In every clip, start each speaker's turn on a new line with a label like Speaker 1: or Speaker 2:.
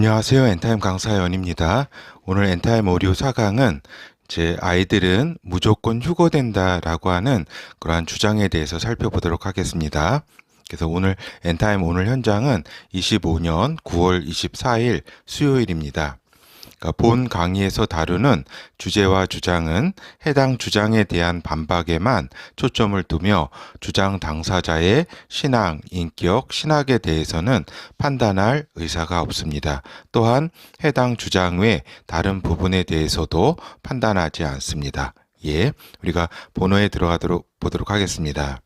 Speaker 1: 안녕하세요. 엔타임 강사 연입니다. 오늘 엔타임 오디오 4강은 제 아이들은 무조건 휴거된다라고 하는 그러한 주장에 대해서 살펴보도록 하겠습니다. 그래서 오늘 엔타임 오늘 현장은 25년 9월 24일 수요일입니다. 그러니까 본 강의에서 다루는 주제와 주장은 해당 주장에 대한 반박에만 초점을 두며 주장 당사자의 신앙, 인격, 신학에 대해서는 판단할 의사가 없습니다. 또한 해당 주장 외 다른 부분에 대해서도 판단하지 않습니다. 예, 우리가 본어에 들어가도록 보도록 하겠습니다.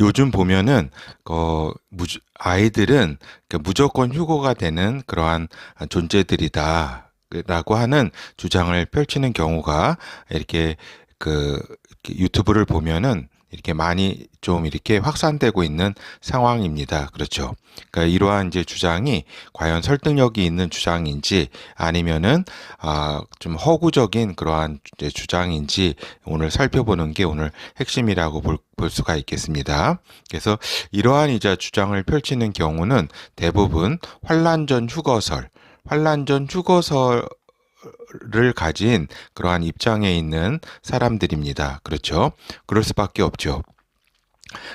Speaker 1: 요즘 보면은 어 무조, 아이들은 그 무조건 휴고가 되는 그러한 존재들이다. 라고 하는 주장을 펼치는 경우가 이렇게 그 유튜브를 보면은 이렇게 많이 좀 이렇게 확산되고 있는 상황입니다. 그렇죠. 그러니까 이러한 이제 주장이 과연 설득력이 있는 주장인지 아니면은 아 좀 허구적인 그러한 주장인지 오늘 살펴보는 게 오늘 핵심이라고 볼, 볼 수가 있겠습니다. 그래서 이러한 이제 주장을 펼치는 경우는 대부분 환란 전 휴거설, 환란 전 휴거설 를 가진 그러한 입장에 있는 사람들입니다. 그렇죠? 그럴 수밖에 없죠.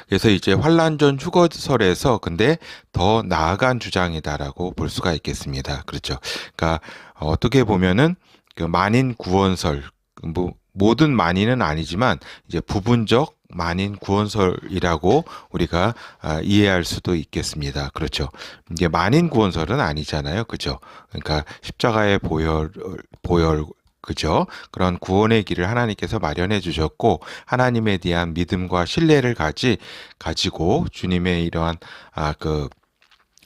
Speaker 1: 그래서 이제 환란 전 휴거설에서 근데 더 나아간 주장이다라고 볼 수가 있겠습니다. 그렇죠? 그러니까 어떻게 보면은 그 만인 구원설 뭐 모든 만인은 아니지만 이제 부분적 만인 구원설이라고 우리가 아, 이해할 수도 있겠습니다. 그렇죠. 이게 만인 구원설은 아니잖아요. 그죠. 그러니까 십자가의 보혈, 보혈, 그죠? 그런 구원의 길을 하나님께서 마련해 주셨고 하나님에 대한 믿음과 신뢰를 가지 가지고 주님의 이러한 아 그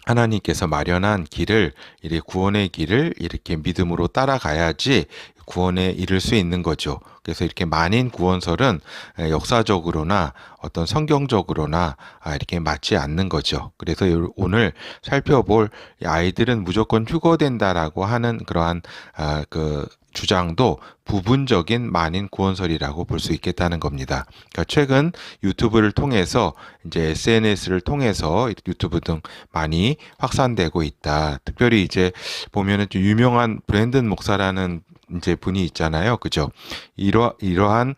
Speaker 1: 하나님께서 마련한 길을 이렇게 구원의 길을 이렇게 믿음으로 따라가야지 구원에 이를 수 있는 거죠. 그래서 이렇게 만인 구원설은 역사적으로나 어떤 성경적으로나 아, 이렇게 맞지 않는 거죠. 그래서 오늘 살펴볼 아이들은 무조건 휴거된다라고 하는 그러한 아, 그 주장도 부분적인 만인 구원설이라고 볼 수 있겠다는 겁니다. 그러니까 최근 유튜브를 통해서 이제 SNS를 통해서 유튜브 등 많이 확산되고 있다. 특별히 이제 보면은 좀 유명한 브랜든 목사라는 이제 분이 있잖아요. 그죠? 이러, 이러한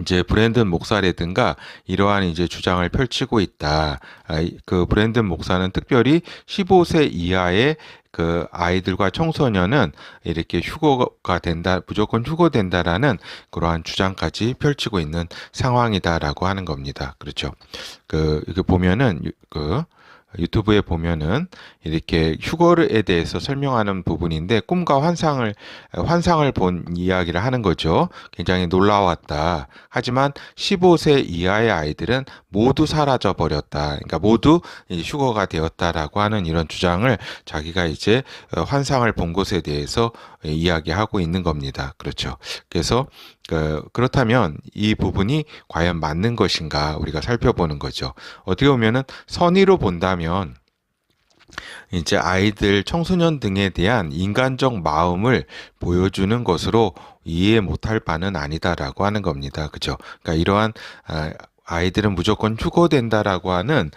Speaker 1: 이제 브랜든 목사라든가 이러한 이제 주장을 펼치고 있다. 아, 그 브랜든 목사는 특별히 15세 이하의 그 아이들과 청소년은 이렇게 휴거가 된다, 무조건 휴거된다라는 그러한 주장까지 펼치고 있는 상황이다라고 하는 겁니다. 그렇죠. 그, 이거 보면은, 그, 유튜브에 보면은 이렇게 휴거에 대해서 설명하는 부분인데 꿈과 환상을 환상을 본 이야기를 하는 거죠. 굉장히 놀라웠다. 하지만 15세 이하의 아이들은 모두 사라져 버렸다. 그러니까 모두 휴거가 되었다라고 하는 이런 주장을 자기가 이제 어, 환상을 본 것에 대해서 이야기하고 있는 겁니다. 그렇죠. 그래서 그, 그렇다면 이 부분이 과연 맞는 것인가 우리가 살펴보는 거죠. 어떻게 보면은 선의로 본다면 이제 아이들, 청소년 등에 대한 인간적 마음을 보여주는 것으로 이해 못할 바는 아니다라고 하는 겁니다. 그죠? 그러니까 이러한 아, 아이들은 무조건 휴거된다라고 하는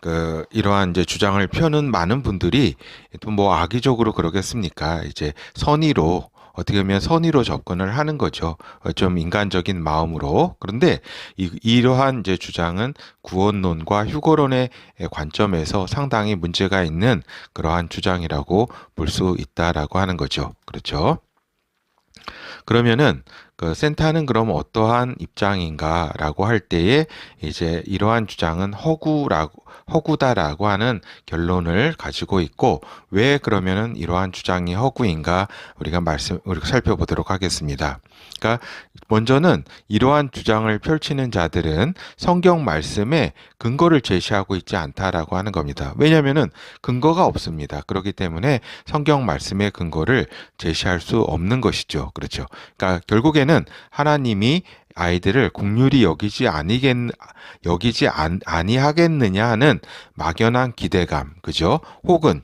Speaker 1: 그 이러한 이제 주장을 펴는 많은 분들이 또 뭐 악의적으로 그러겠습니까? 이제 선의로 어떻게 보면 선의로 접근을 하는 거죠. 어, 좀 인간적인 마음으로. 그런데 이, 이러한 이제 주장은 구원론과 휴거론의 관점에서 상당히 문제가 있는 그러한 주장이라고 볼 수 있다라고 하는 거죠. 그렇죠. 그러면은 그 센터는 그럼 어떠한 입장인가라고 할 때에 이제 이러한 주장은 허구라고 허구다라고 하는 결론을 가지고 있고 왜 그러면은 이러한 주장이 허구인가 우리가 말씀 우리가 살펴보도록 하겠습니다. 그러니까 먼저는 이러한 주장을 펼치는 자들은 성경 말씀에 근거를 제시하고 있지 않다라고 하는 겁니다. 왜냐하면은 근거가 없습니다. 그렇기 때문에 성경 말씀의 근거를 제시할 수 없는 것이죠. 그렇죠. 그러니까 결국에는 하나님이 아이들을 국률이 여기지 아니겠 여기지 안, 아니하겠느냐 하는 막연한 기대감, 그죠? 혹은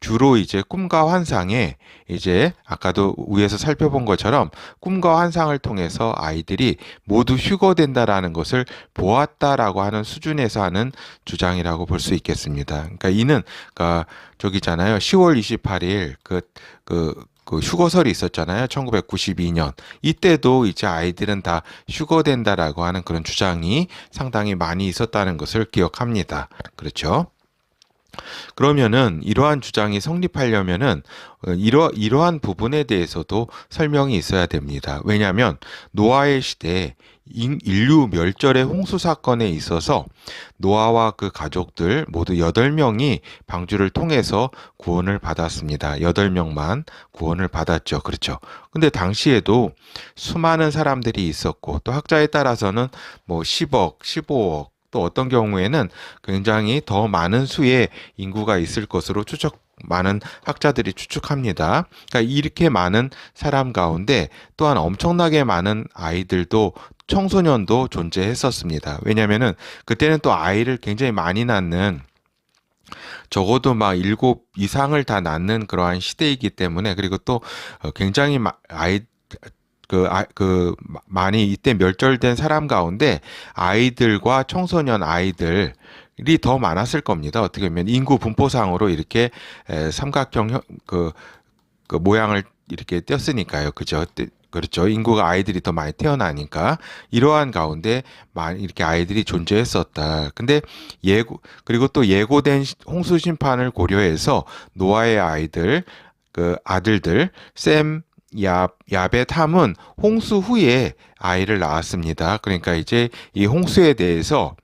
Speaker 1: 주로 이제 꿈과 환상에 이제 아까도 위에서 살펴본 것처럼 꿈과 환상을 통해서 아이들이 모두 휴거된다라는 것을 보았다라고 하는 수준에서 하는 주장이라고 볼 수 있겠습니다. 그러니까 이는 그러니까 저기잖아요. 10월 28일 그 그, 그 휴거설이 있었잖아요. 1992년. 이때도 이제 아이들은 다 휴거된다라고 하는 그런 주장이 상당히 많이 있었다는 것을 기억합니다. 그렇죠? 그러면은 이러한 주장이 성립하려면은 어, 이러 이러한 부분에 대해서도 설명이 있어야 됩니다. 왜냐하면 노아의 시대에 인- 인류 멸절의 홍수 사건에 있어서 노아와 그 가족들 모두 여덟 명이 방주를 통해서 구원을 받았습니다. 여덟 명만 구원을 받았죠. 그렇죠. 근데 당시에도 수많은 사람들이 있었고 또 학자에 따라서는 뭐 10억, 15억 또 어떤 경우에는 굉장히 더 많은 수의 인구가 있을 것으로 추적 많은 학자들이 추측합니다. 그러니까 이렇게 많은 사람 가운데 또한 엄청나게 많은 아이들도 청소년도 존재했었습니다. 왜냐하면은 그때는 또 아이를 굉장히 많이 낳는 적어도 막 일곱 이상을 다 낳는 그러한 시대이기 때문에 그리고 또 어, 굉장히 마- 아이 그, 아, 그, 마- 많이 이때 멸절된 사람 가운데 아이들과 청소년 아이들 이더 많았을 겁니다. 어떻게 보면 인구 분포상으로 이렇게 에, 삼각형 형- 그, 그 모양을 이렇게 띄었으니까요. 그죠? 떼- 그렇죠. 인구가 아이들이 더 많이 태어나니까 이러한 가운데 많이 이렇게 아이들이 존재했었다. 근데 예고 그리고 또 예고된 시- 홍수 심판을 고려해서 노아의 아이들 그 아들들 셈, 야, 야벳, 함은 홍수 후에 아이를 낳았습니다. 그러니까 이제 이 홍수에 대해서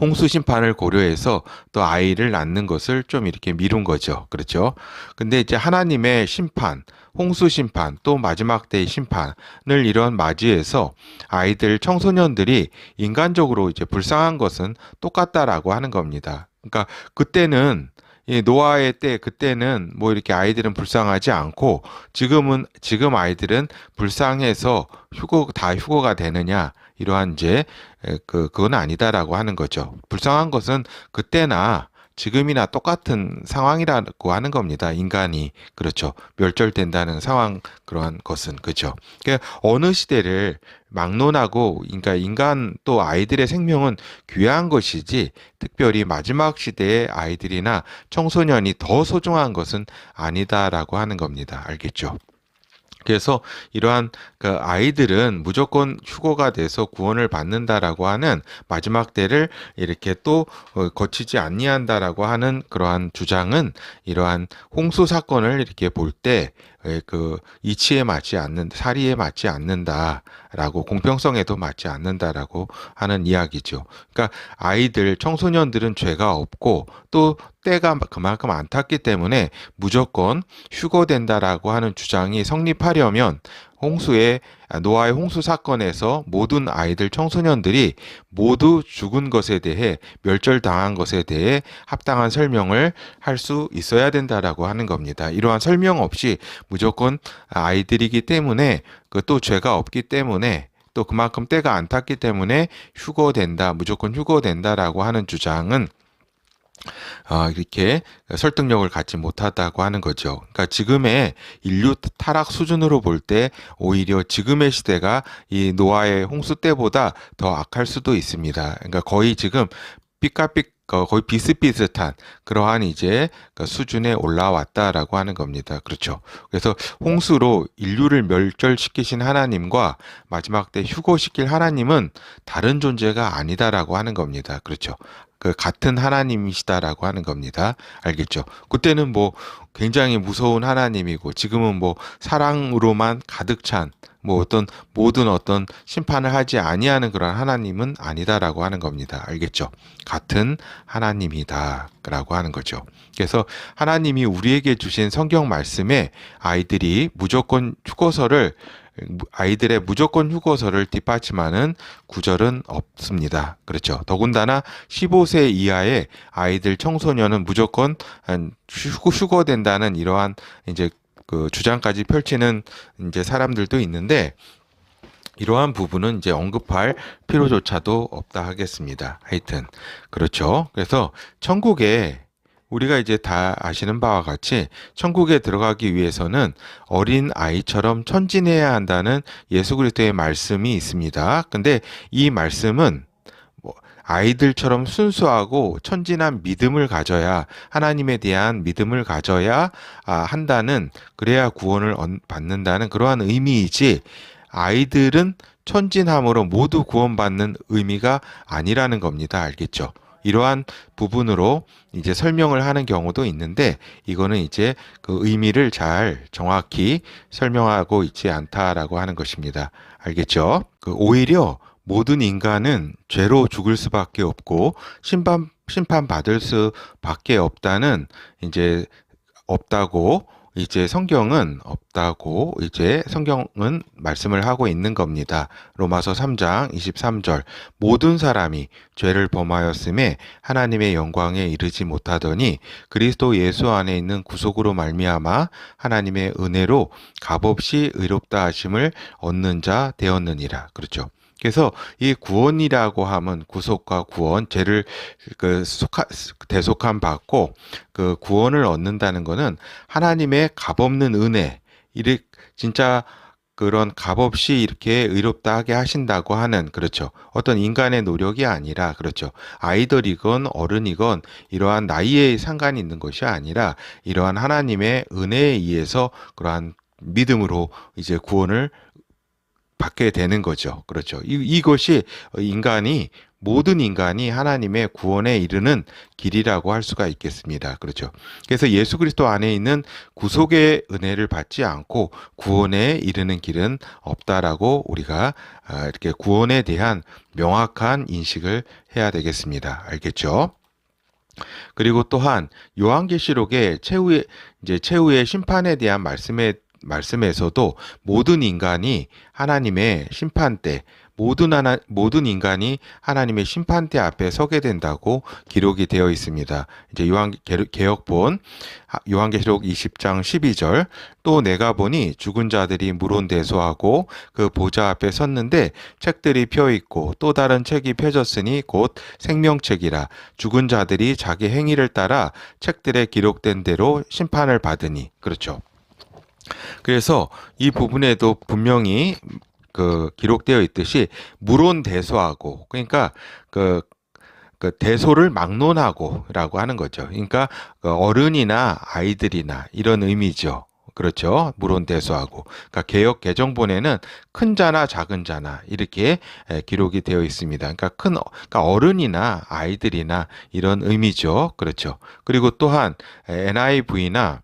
Speaker 1: 홍수 심판을 고려해서 또 아이를 낳는 것을 좀 이렇게 미룬 거죠. 그렇죠? 근데 이제 하나님의 심판, 홍수 심판, 또 마지막 때의 심판을 이런 맞이해서 아이들, 청소년들이 인간적으로 이제 불쌍한 것은 똑같다라고 하는 겁니다. 그러니까 그때는 이 노아의 때 그때는 뭐 이렇게 아이들은 불쌍하지 않고 지금은 지금 아이들은 불쌍해서 휴고 다 휴고가 되느냐 이러한 이제 에, 그 그건 아니다라고 하는 거죠. 불쌍한 것은 그때나 지금이나 똑같은 상황이라고 하는 겁니다. 인간이 그렇죠. 멸절된다는 상황 그러한 것은 그죠. 그러니까 어느 시대를 막론하고 그러니까 인간 또 아이들의 생명은 귀한 것이지 특별히 마지막 시대의 아이들이나 청소년이 더 소중한 것은 아니다라고 하는 겁니다. 알겠죠? 그래서 이러한 그 아이들은 무조건 휴고가 돼서 구원을 받는다라고 하는 마지막 때를 이렇게 또 어, 거치지 아니한다라고 하는 그러한 주장은 이러한 홍수 사건을 이렇게 볼 때 그 이치에 맞지 않는 사리에 맞지 않는다라고 공평성에도 맞지 않는다라고 하는 이야기죠. 그러니까 아이들 청소년들은 죄가 없고 또 때가 그만큼 안 탔기 때문에 무조건 휴거된다라고 하는 주장이 성립하려면 홍수의 노아의 홍수 사건에서 모든 아이들 청소년들이 모두 죽은 것에 대해 멸절당한 것에 대해 합당한 설명을 할 수 있어야 된다라고 하는 겁니다. 이러한 설명 없이 무조건 아이들이기 때문에 그또 죄가 없기 때문에 또 그만큼 때가 안 탔기 때문에 휴거된다, 무조건 휴거된다라고 하는 주장은 아, 이렇게 설득력을 갖지 못하다고 하는 거죠. 그러니까 지금의 인류 타락 수준으로 볼 때 오히려 지금의 시대가 이 노아의 홍수 때보다 더 악할 수도 있습니다. 그러니까 거의 지금 삐까삐 어, 거의 비슷비슷한 그러한 이제 그 수준에 올라왔다라고 하는 겁니다. 그렇죠. 그래서 홍수로 인류를 멸절시키신 하나님과 마지막 때 휴고시킬 하나님은 다른 존재가 아니다라고 하는 겁니다. 그렇죠. 그 같은 하나님이시다라고 하는 겁니다. 알겠죠? 그때는 뭐 굉장히 무서운 하나님이고 지금은 뭐 사랑으로만 가득 찬 뭐 어떤 모든 어떤 심판을 하지 아니하는 그런 하나님은 아니다라고 하는 겁니다. 알겠죠? 같은 하나님이다라고 하는 거죠. 그래서 하나님이 우리에게 주신 성경 말씀에 아이들이 무조건 휴거서를 아이들의 무조건 휴거서를 뒷받침하는 구절은 없습니다. 그렇죠. 더군다나 15세 이하의 아이들 청소년은 무조건 휴거, 휴거된다는 이러한 이제 그 주장까지 펼치는 이제 사람들도 있는데 이러한 부분은 이제 언급할 필요조차도 없다 하겠습니다. 하여튼 그렇죠. 그래서 천국에 우리가 이제 다 아시는 바와 같이 천국에 들어가기 위해서는 어린 아이처럼 천진해야 한다는 예수 그리스도의 말씀이 있습니다. 근데 이 말씀은 뭐 아이들처럼 순수하고 천진한 믿음을 가져야 하나님에 대한 믿음을 가져야 아, 한다는 그래야 구원을 얻- 받는다는 그러한 의미이지 아이들은 천진함으로 모두 구원받는 의미가 아니라는 겁니다. 알겠죠? 이러한 부분으로 이제 설명을 하는 경우도 있는데 이거는 이제 그 의미를 잘 정확히 설명하고 있지 않다라고 하는 것입니다. 알겠죠? 그 오히려 모든 인간은 죄로 죽을 수밖에 없고 심판 심판 받을 수밖에 없다는 이제 없다고 이제 성경은 없다고 이제 성경은 말씀을 하고 있는 겁니다. 로마서 3장 23절 모든 사람이 죄를 범하였음에 하나님의 영광에 이르지 못하더니 그리스도 예수 안에 있는 구속으로 말미암아 하나님의 은혜로 값없이 의롭다 하심을 얻는 자 되었느니라. 그렇죠. 그래서 이 구원이라고 하면 구속과 구원, 죄를 그 속하, 대속함 받고 그 구원을 얻는다는 거는 하나님의 값없는 은혜, 이를 진짜 그런 값없이 이렇게 의롭다 하게 하신다고 하는 그렇죠. 어떤 인간의 노력이 아니라 그렇죠. 아이들이건 어른이건 이러한 나이에 상관이 있는 것이 아니라 이러한 하나님의 은혜에 의해서 그러한 믿음으로 이제 구원을 받게 되는 거죠. 그렇죠. 이, 이것이 인간이 모든 인간이 하나님의 구원에 이르는 길이라고 할 수가 있겠습니다. 그렇죠. 그래서 예수 그리스도 안에 있는 구속의 은혜를 받지 않고 구원에 이르는 길은 없다라고 우리가 아, 이렇게 구원에 대한 명확한 인식을 해야 되겠습니다. 알겠죠? 그리고 또한 요한계시록의 최후의 이제 최후의 심판에 대한 말씀에 말씀에서도 모든 인간이 하나님의 심판대 모든 하나 모든 인간이 하나님의 심판대 앞에 서게 된다고 기록이 되어 있습니다. 이제 요한 개혁본 요한계시록 20장 12절 또 내가 보니 죽은 자들이 물온대소하고 그 보좌 앞에 섰는데 책들이 펴 있고 또 다른 책이 펴졌으니 곧 생명책이라 죽은 자들이 자기 행위를 따라 책들에 기록된 대로 심판을 받으니 그렇죠. 그래서 이 부분에도 분명히 그 기록되어 있듯이 물론 대소하고 그러니까 그, 그 대소를 막론하고라고 하는 거죠. 그러니까 그 어른이나 아이들이나 이런 의미죠. 그렇죠. 물론 대소하고. 그러니까 개혁 개정본에는 큰 자나 작은 자나 이렇게 기록이 되어 있습니다. 그러니까 큰 그러니까 어른이나 아이들이나 이런 의미죠. 그렇죠. 그리고 또한 NIV나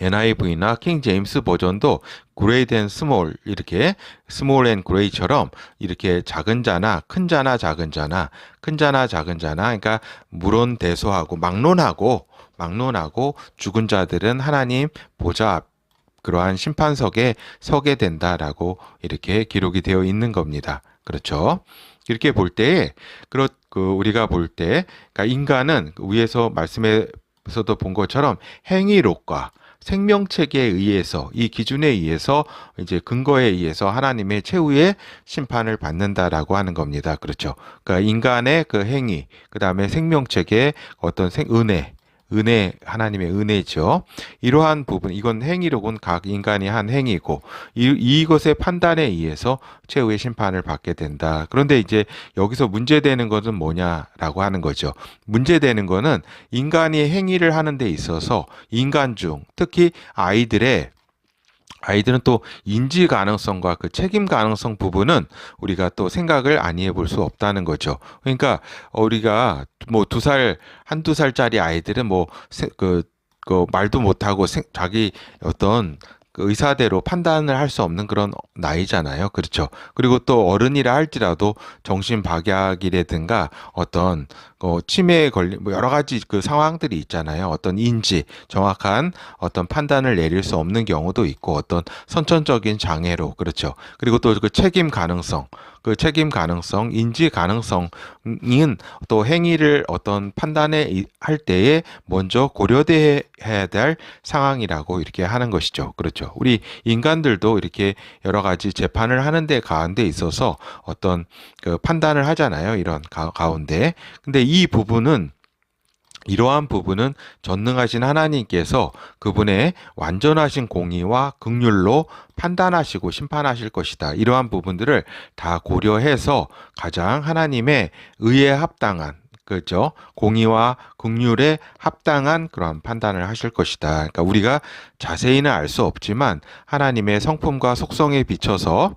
Speaker 1: NIV나 킹 제임스 버전도 그레이드 앤 스몰 이렇게 스몰 앤 그레이처럼 이렇게 작은 자나 큰 자나 작은 자나 큰 자나 작은 자나 그러니까 물론 대소하고 막론하고 막론하고 죽은 자들은 하나님 보좌 앞 그러한 심판석에 서게 된다라고 이렇게 기록이 되어 있는 겁니다. 그렇죠? 이렇게 볼 때에 그렇 그 우리가 볼 때 그러니까 인간은 위에서 말씀에서도 본 것처럼 행위록과 생명체계에 의해서 이 기준에 의해서 이제 근거에 의해서 하나님의 최후의 심판을 받는다라고 하는 겁니다. 그렇죠. 그러니까 인간의 그 행위, 그 다음에 생명체계의 어떤 생, 은혜, 은혜 하나님의 은혜죠. 이러한 부분 이건 행위로군 각 인간이 한 행위고 이, 이것의 판단에 의해서 최후의 심판을 받게 된다. 그런데 이제 여기서 문제되는 것은 뭐냐라고 하는 거죠. 문제되는 것은 인간이 행위를 하는 데 있어서 인간 중 특히 아이들의 아이들은 또 인지 가능성과 그 책임 가능성 부분은 우리가 또 생각을 아니해 볼 수 없다는 거죠. 그러니까 우리가 뭐 두 살, 한두 살짜리 아이들은 뭐, 그, 그 말도 못하고 자기 어떤 그 의사대로 판단을 할 수 없는 그런 나이잖아요. 그렇죠. 그리고 또 어른이라 할지라도 정신 박약이라든가 어떤 어, 치매에 걸린 뭐 여러 가지 그 상황들이 있잖아요. 어떤 인지, 정확한 어떤 판단을 내릴 수 없는 경우도 있고 어떤 선천적인 장애로 그렇죠. 그리고 또 그 책임 가능성, 그 책임 가능성, 인지 가능성은 또 행위를 어떤 판단에 할 때에 먼저 고려돼야 될 상황이라고 이렇게 하는 것이죠. 그렇죠. 우리 인간들도 이렇게 여러 가지 재판을 하는데 가운데 있어서 어떤 그 판단을 하잖아요. 이런 가, 가운데. 근데 이 부분은 이러한 부분은 전능하신 하나님께서 그분의 완전하신 공의와 극률로 판단하시고 심판하실 것이다. 이러한 부분들을 다 고려해서 가장 하나님의 의에 합당한 그죠? 공의와 극률에 합당한 그러한 판단을 하실 것이다. 그러니까 우리가 자세히는 알 수 없지만 하나님의 성품과 속성에 비춰서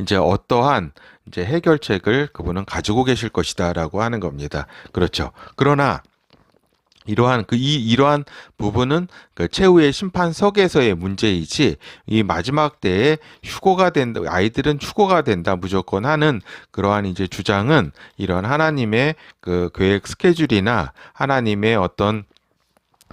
Speaker 1: 이제 어떠한 이제 해결책을 그분은 가지고 계실 것이다라고 하는 겁니다. 그렇죠. 그러나 이러한 그 이 이러한 부분은 그 최후의 심판석에서의 문제이지 이 마지막 때에 휴고가 된다 아이들은 휴고가 된다 무조건 하는 그러한 이제 주장은 이런 하나님의 그 계획 스케줄이나 하나님의 어떤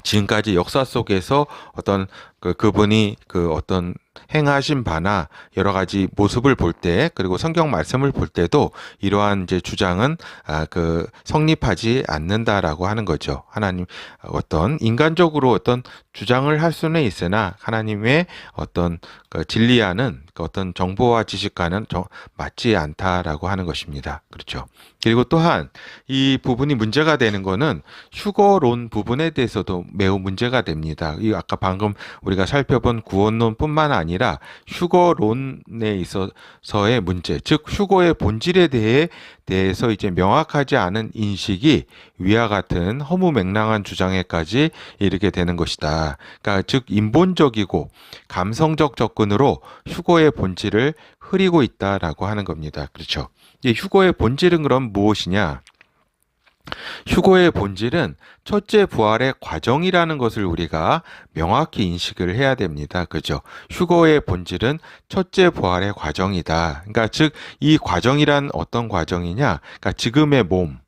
Speaker 1: 지금까지 역사 속에서 어떤 그 그분이 그 어떤 행하신 바나 여러 가지 모습을 볼 때 그리고 성경 말씀을 볼 때도 이러한 이제 주장은 아 그 성립하지 않는다라고 하는 거죠. 하나님 어떤 인간적으로 어떤 주장을 할 수는 있으나 하나님의 어떤 그 진리와는 그 어떤 정보와 지식과는 정, 맞지 않다라고 하는 것입니다. 그렇죠. 그리고 또한 이 부분이 문제가 되는 거는 휴거론 부분에 대해서도 매우 문제가 됩니다. 이 아까 방금 우리 가 살펴본 구원론뿐만 아니라 휴거론에 있어서의 문제, 즉 휴거의 본질에 대해 대해서 이제 명확하지 않은 인식이 위와 같은 허무맹랑한 주장에까지 이르게 되는 것이다. 그러니까 즉 인본적이고 감성적 접근으로 휴거의 본질을 흐리고 있다라고 하는 겁니다. 그렇죠. 이 휴거의 본질은 그럼 무엇이냐? 휴거의 본질은 첫째 부활의 과정이라는 것을 우리가 명확히 인식을 해야 됩니다. 그죠? 휴거의 본질은 첫째 부활의 과정이다. 그러니까 즉 이 과정이란 어떤 과정이냐? 그러니까 지금의 몸,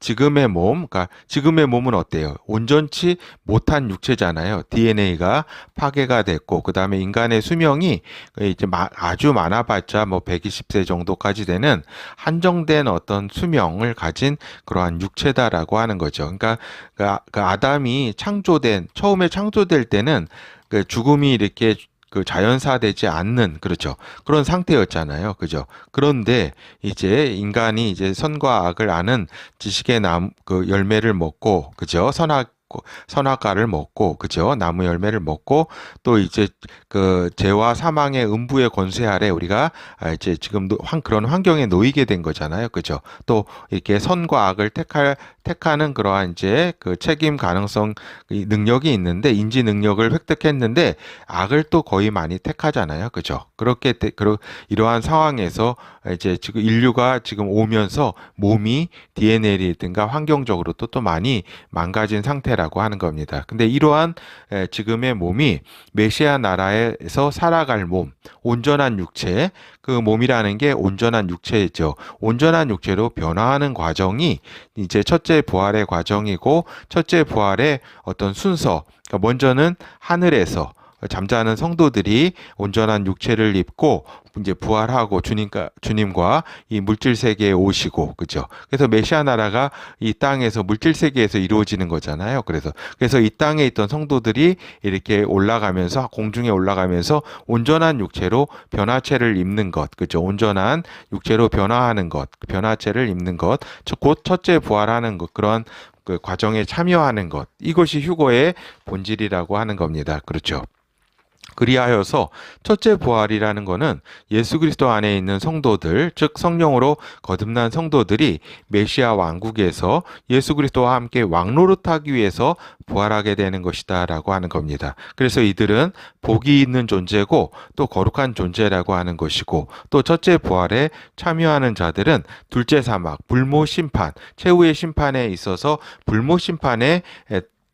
Speaker 1: 지금의 몸, 그러니까 지금의 몸은 어때요? 온전치 못한 육체잖아요. DNA가 파괴가 됐고, 그 다음에 인간의 수명이 이제 아주 많아봤자 뭐 120세 정도까지 되는 한정된 어떤 수명을 가진 그러한 육체다라고 하는 거죠. 그러니까 그 아담이 창조된, 처음에 창조될 때는 그 죽음이 이렇게 그 자연사되지 않는 그렇죠. 그런 상태였잖아요. 그죠? 그런데 이제 인간이 이제 선과 악을 아는 지식의 남그 열매를 먹고 그죠? 선악 먹고 선악과를 먹고 그죠? 나무 열매를 먹고 또 이제 그 죄와 사망의 음부의 권세 아래 우리가 아, 이제 지금 한 그런 환경에 놓이게 된 거잖아요. 그죠? 또 이렇게 선과 악을 택할 택하는 그러한 이제 그 책임 가능성 능력이 있는데 인지 능력을 획득했는데 악을 또 거의 많이 택하잖아요. 그죠? 그렇게 그러 이러한 상황에서 이제 지금 인류가 지금 오면서 몸이 DNA라든가 환경적으로 또 또 많이 망가진 상태라 라고 하는 겁니다. 근데 이러한 지금의 몸이 메시아 나라에서 살아갈 몸, 온전한 육체, 그 몸이라는 게 온전한 육체죠. 온전한 육체로 변화하는 과정이 이제 첫째 부활의 과정이고 첫째 부활의 어떤 순서. 그러니까 먼저는 하늘에서 잠자는 성도들이 온전한 육체를 입고 이제 부활하고 주님과 주님과 이 물질 세계에 오시고 그죠. 그래서 메시아 나라가 이 땅에서 물질 세계에서 이루어지는 거잖아요. 그래서 그래서 이 땅에 있던 성도들이 이렇게 올라가면서 공중에 올라가면서 온전한 육체로 변화체를 입는 것 그죠. 온전한 육체로 변화하는 것 변화체를 입는 것 곧 첫째 부활하는 것 그런 그 과정에 참여하는 것 이것이 휴거의 본질이라고 하는 겁니다. 그렇죠. 그리하여서 첫째 부활이라는 것은 예수 그리스도 안에 있는 성도들, 즉 성령으로 거듭난 성도들이 메시아 왕국에서 예수 그리스도와 함께 왕노릇하기 위해서 부활하게 되는 것이다라고 하는 겁니다. 그래서 이들은 복이 있는 존재고 또 거룩한 존재라고 하는 것이고 또 첫째 부활에 참여하는 자들은 둘째 사막, 불모 심판, 최후의 심판에 있어서 불모 심판에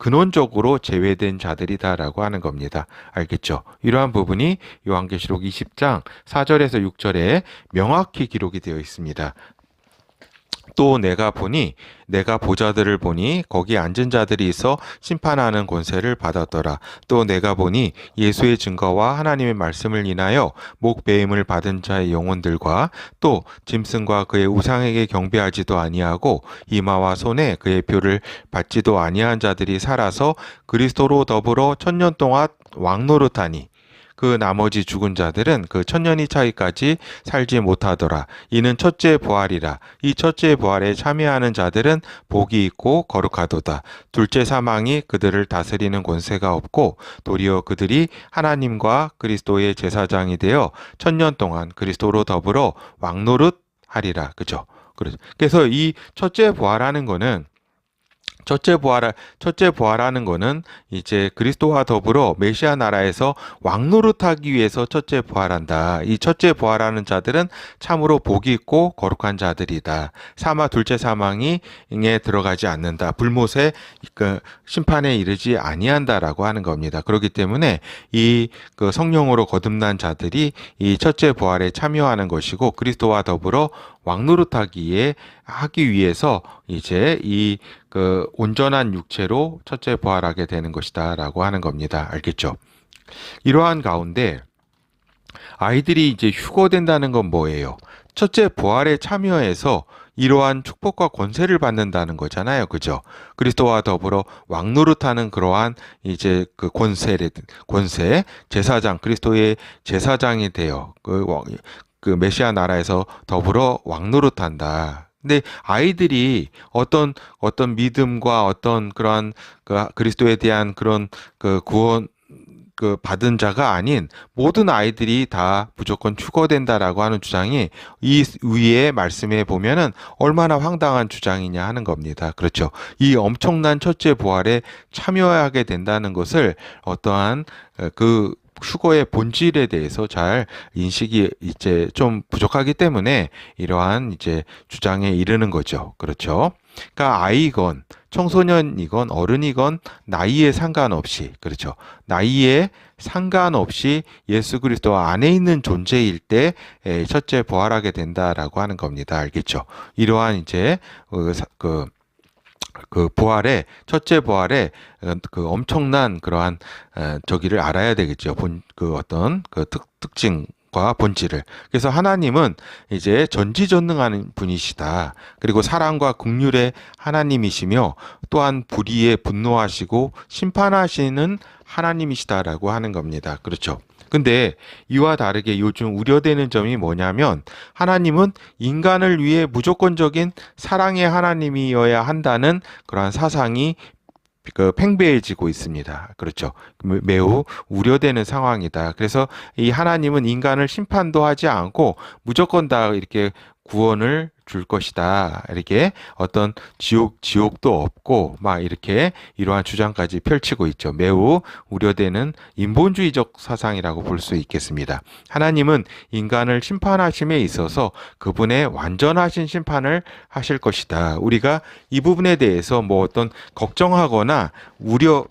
Speaker 1: 근원적으로 제외된 자들이다라고 하는 겁니다. 알겠죠? 이러한 부분이 요한계시록 20장 4절에서 6절에 명확히 기록이 되어 있습니다. 또 내가 보니 내가 보자들을 보니 거기 앉은 자들이 있어 심판하는 권세를 받았더라. 또 내가 보니 예수의 증거와 하나님의 말씀을 인하여 목배임을 받은 자의 영혼들과 또 짐승과 그의 우상에게 경배하지도 아니하고 이마와 손에 그의 표를 받지도 아니한 자들이 살아서 그리스도로 더불어 천년 동안 왕노릇하니 그 나머지 죽은 자들은 그 천년이 차이까지 살지 못하더라. 이는 첫째 부활이라. 이 첫째 부활에 참여하는 자들은 복이 있고 거룩하도다. 둘째 사망이 그들을 다스리는 권세가 없고 도리어 그들이 하나님과 그리스도의 제사장이 되어 천년 동안 그리스도로 더불어 왕노릇 하리라. 그죠? 그래서 이 첫째 부활하는 거는 첫째 부활 첫째 부활하는 거는 이제 그리스도와 더불어 메시아 나라에서 왕노릇하기 위해서 첫째 부활한다. 이 첫째 부활하는 자들은 참으로 복이 있고 거룩한 자들이다. 사마 둘째 사망이 에 들어가지 않는다. 불못에 그 심판에 이르지 아니한다라고 하는 겁니다. 그렇기 때문에 이 그 성령으로 거듭난 자들이 이 첫째 부활에 참여하는 것이고 그리스도와 더불어 왕노릇하기에 하기 위해서 이제 이 그 온전한 육체로 첫째 부활하게 되는 것이다라고 하는 겁니다. 알겠죠? 이러한 가운데 아이들이 이제 휴거된다는 건 뭐예요? 첫째 부활에 참여해서 이러한 축복과 권세를 받는다는 거잖아요. 그죠? 그리스도와 더불어 왕노릇하는 그러한 이제 그 권세를 권세 제사장 그리스도의 제사장이 되어 그, 왕- 그 메시아 나라에서 더불어 왕노릇한다. 근데 아이들이 어떤 어떤 믿음과 어떤 그러한 그 그리스도에 대한 그런 그 구원 그 받은 자가 아닌 모든 아이들이 다 무조건 추거된다라고 하는 주장이 이 위에 말씀에 보면은 얼마나 황당한 주장이냐 하는 겁니다. 그렇죠. 이 엄청난 첫째 부활에 참여하게 된다는 것을 어떠한 어, 그 휴거의 본질에 대해서 잘 인식이 이제 좀 부족하기 때문에 이러한 이제 주장에 이르는 거죠. 그렇죠. 그러니까 아이건 청소년이건 어른이건 나이에 상관없이 그렇죠. 나이에 상관없이 예수 그리스도 안에 있는 존재일 때 에, 첫째 부활하게 된다라고 하는 겁니다. 알겠죠? 이러한 이제 어, 사- 그, 그 부활의 첫째 부활의 어, 그 엄청난 그러한 어, 저기를 알아야 되겠죠. 본 그 어떤 그 특, 특징 과 본질을. 그래서 하나님은 이제 전지전능한 분이시다. 그리고 사랑과 긍휼의 하나님이시며 또한 불의에 분노하시고 심판하시는 하나님이시다라고 하는 겁니다. 그렇죠. 근데 이와 다르게 요즘 우려되는 점이 뭐냐면 하나님은 인간을 위해 무조건적인 사랑의 하나님이어야 한다는 그러한 사상이 그 팽배해지고 있습니다. 그렇죠. 매우 우려되는 상황이다. 그래서 이 하나님은 인간을 심판도 하지 않고 무조건 다 이렇게 구원을 줄 것이다. 이렇게 어떤 지옥, 지옥도 없고 막 이렇게 이러한 주장까지 펼치고 있죠. 매우 우려되는 인본주의적 사상이라고 볼 수 있겠습니다. 하나님은 인간을 심판하심에 있어서 그분의 완전하신 심판을 하실 것이다. 우리가 이 부분에 대해서 뭐 어떤 걱정하거나 우려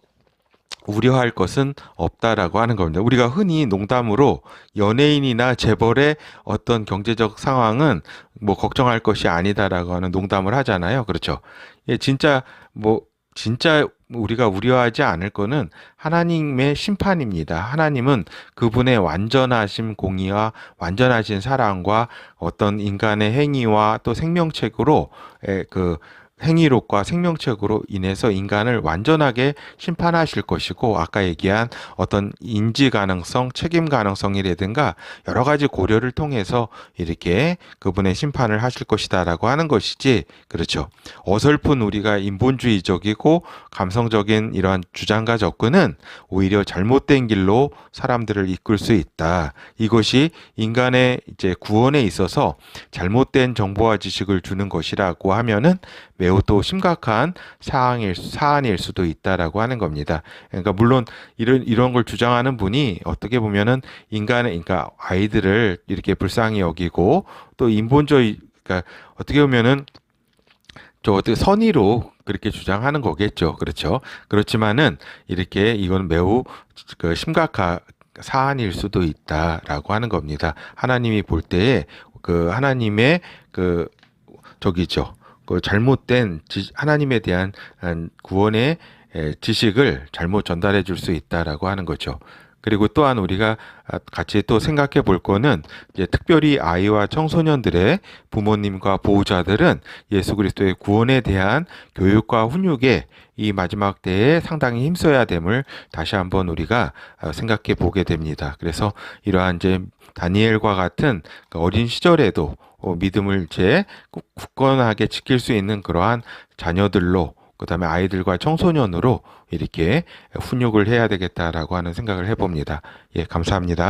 Speaker 1: 우려할 것은 없다라고 하는 겁니다. 우리가 흔히 농담으로 연예인이나 재벌의 어떤 경제적 상황은 뭐 걱정할 것이 아니다라고 하는 농담을 하잖아요. 그렇죠. 예, 진짜 뭐 진짜 우리가 우려하지 않을 거는 하나님의 심판입니다. 하나님은 그분의 완전하심 공의와 완전하신 사랑과 어떤 인간의 행위와 또 생명책으로 에, 그 행위록과 생명책으로 인해서 인간을 완전하게 심판하실 것이고 아까 얘기한 어떤 인지 가능성, 책임 가능성이라든가 여러 가지 고려를 통해서 이렇게 그분의 심판을 하실 것이다라고 하는 것이지 그렇죠. 어설픈 우리가 인본주의적이고 감성적인 이러한 주장과 접근은 오히려 잘못된 길로 사람들을 이끌 수 있다. 이것이 인간의 이제 구원에 있어서 잘못된 정보와 지식을 주는 것이라고 하면은 매우 또 심각한 사항일, 사안일 수도 있다라고 하는 겁니다. 그러니까 물론 이런 이런 걸 주장하는 분이 어떻게 보면은 인간의 그러니까 아이들을 이렇게 불쌍히 여기고 또 인본주의 그러니까 어떻게 보면은 저 어떻게 선의로 그렇게 주장하는 거겠죠. 그렇죠. 그렇지만은 이렇게 이건 매우 그 심각한 사안일 수도 있다라고 하는 겁니다. 하나님이 볼 때에 그 하나님의 그 저기죠. 그 잘못된 지, 하나님에 대한 한 구원의 에, 지식을 잘못 전달해 줄 수 있다라고 하는 거죠. 그리고 또한 우리가 아, 같이 또 생각해 볼 거는 이제 특별히 아이와 청소년들의 부모님과 보호자들은 예수 그리스도의 구원에 대한 교육과 훈육에 이 마지막 때에 상당히 힘써야 됨을 다시 한번 우리가 아, 생각해 보게 됩니다. 그래서 이러한 이제 다니엘과 같은 그 어린 시절에도 어, 믿음을 이제 꾸- 굳건하게 지킬 수 있는 그러한 자녀들로 그 다음에 아이들과 청소년으로 이렇게 훈육을 해야 되겠다라고 하는 생각을 해봅니다. 예, 감사합니다.